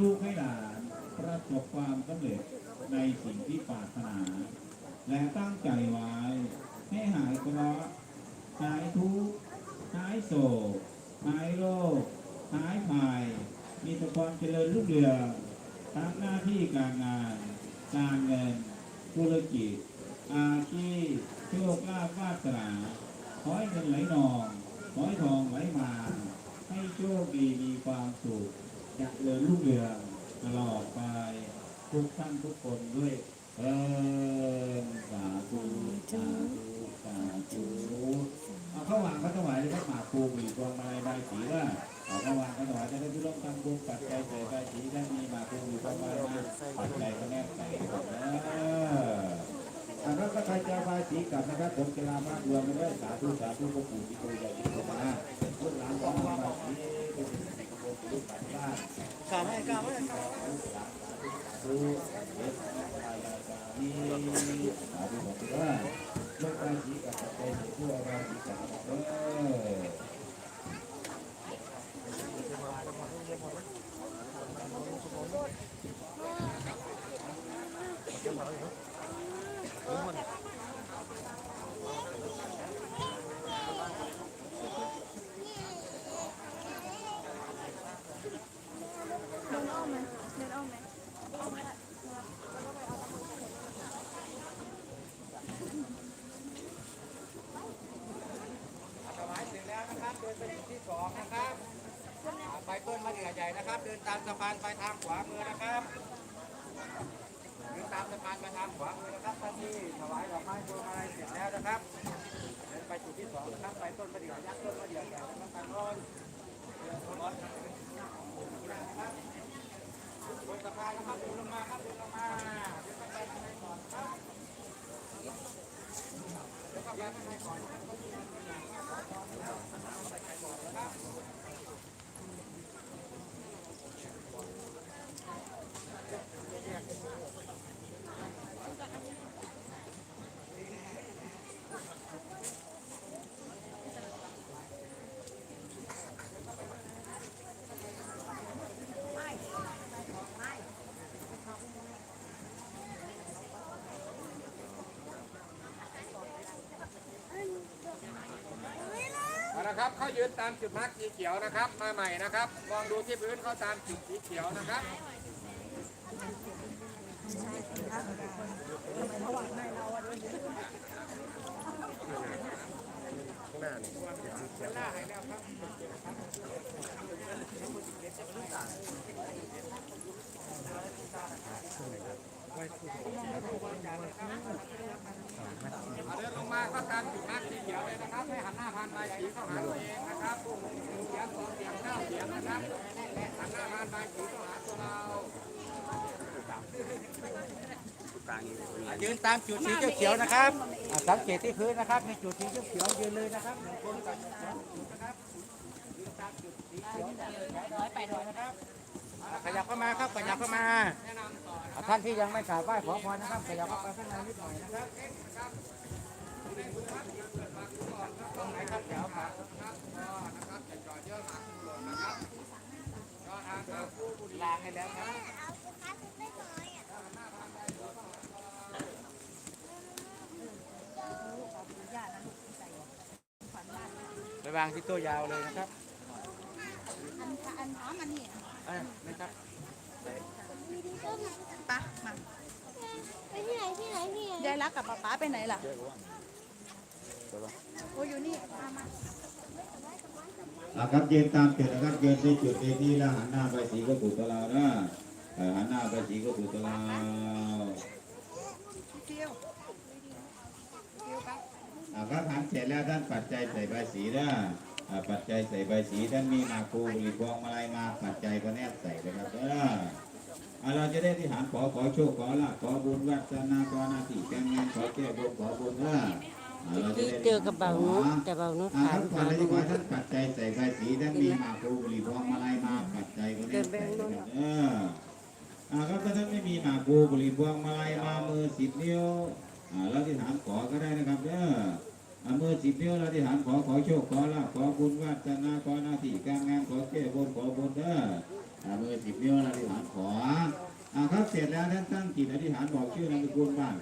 ลูกให้หลานประสบความสำเร็จในสิ่งที่ปรารถนา และตั้งใจไว้ ให้หายเคราะห์หายทุกข์หายโศกหายโรคหายภัยมีแต่ความเจริญรุ่งเรืองทั้งหน้าที่การงาน การเงิน ธุรกิจ อาชีพโชคลาภวาสนาขอให้เงินไหลนองขอให้ทองไหลมา ให้โชคดีมีความสุข จะเริญรุ่งเรืองตลอดไปทุกท่านทุกคนด้วยเอิญสาธุสาธุสาธุเอาเข้าวางพระถวายพระหมากภูมิพวงมาลัยใบสีว่าเอาเข้าวางพระถวายจะได้พิร่วมทำบุญปัจจัยเสใบสีได้มีหมากภูมิพวงมาลัยปัจจัยก็แนบใส่ก่อนนะอ่าแล้วก็ใครจะใบสีกลับนะครับผมจะลามากรวมกันด้สาธุสาธุพระปู่ที่โตใหญ่ที่สุดนะรุ่นหลานของใบสีเป็นสิ่งกระโปรงลูกปัดบ้าน กาบให้กาบให้กอะไรมีสาธุบอกว่าเมื่อการสีกับใจผู้อะไรสีกับเออ เดินอ้อมไหมเดินอ้อมไหมอ้อมไหม ถวายเสร็จแล้วนะครับ เดินไปจุดที่สองนะครับไปต้นมะเดื่อใหญ่นะครับ เดินตามสะพานไปทางขวามือนะครับเดินตามสะพานไปทางขวามือนะครับท่านที่ถวายดอกไม้พวงมาลัยเสร็จแล้วนะครับเดินไปจุดที่สองนะครับไปต้นมะเดื่อยักษ์ต้นมะเดื่อใหญ่นะครับทางโน้นเดินบนบนสะพานนะครับดินลงมาครับดินลงมาเดินไปข้างในก่อนครับเดินเข้าไปข้างในก่อนครับ เอาละครับ เขายืนตามจุดมาร์กสีเขียวนะครับ มาใหม่นะครับ มองดูที่พื้นเขาตามจุดสีเขียวนะครับเอาเดินลงมาก็ตามจุดมาร์กสีเขียวเลยนะครับ ห้หันหน้าผ่านใบสีเข้าหาตัวเองนะครับเสียงสองเสียงเก้าเสียงนะครับหันหน้ามาไปถือต้องหาตัวเรายืนตามจุดสีเขียวๆนะครับอะสังเกตที่พื้นนะครับมีจุดสีเขียวๆยืนเลยนะครับหนึ่งคนกับสองจุดนะครับยืนตามจุดสีเขียวร้อยไปร้อยนะครับขยับเข้ามาครับขยับเข้ามาท่านที่ยังไม่กราบไหว้ขอพรนะครับขยับเข้าไปข้างในนิดหน่อยนะครับแถวครับครับก็นะครับจะจอดเยอะมากหล่นนะครับก็ทางทางผู้บุรีลางให้แล้วครับ ไป วางที่โต๊ะยาวเลยนะครับอันอันพร้อมอันนี้อะนะครับปะมาไปที่ไหนที่ไหนที่ไหนยายรักกับป๊าป๊าไปไหนล่ะโอ้อยู่นี่มามาอาครับยืนตามจุดนะครับยืนที่จุดนี้แล้วหันหน้าไปสีก็ถูกตะลาวนะเออหันหน้าไปสีก็ถูกตะลาว เที่ยวเที่ยวไปะอาครับหันเสร็จแล้วท่านปัจจัยใส่ใบสีนะอ่าปัจจัยใส่ใบสีท่านมีหมากภูหรือพวงมาลัยมาปัจจัยก็แนบใส่นะครับเอออ่าเราจะได้ที่ฐานขอขอโชคขอลาภขอบุญวัฒนาขอหน้าที่การงานขอแก้บนขอบุญนะอ่าเราจะที่ได้เจอกับเบานุชแต่เบานุชอ่าถาท่ามนก่อถานมเลยดีกว่าท่านปัจจัยใส่ใบสีท่านมีหมากภูหรือพวงมาลัยมาปัจจัยก็แนบใส่นะครับเอออ่าครับถ้าท่านไม่มีหมากภูบุหรี่พวงมาลัยมามือสิบนิ้วอ่า เราที่ฐานขอก็ได้นะครับเด้ออ่ามือสิบนิ้วเราที่ฐานขอขอโชคขอลาภขอบุญวาสนาขอหน้าที่การงานขอแก้บนขอบุญเด้ออ่ามือสิบเดียวอธิษฐานขออ่าครับเสร็จแล้วท่านตั้งจิตอธิษฐานบอกชื่อนามสกุลบ้าง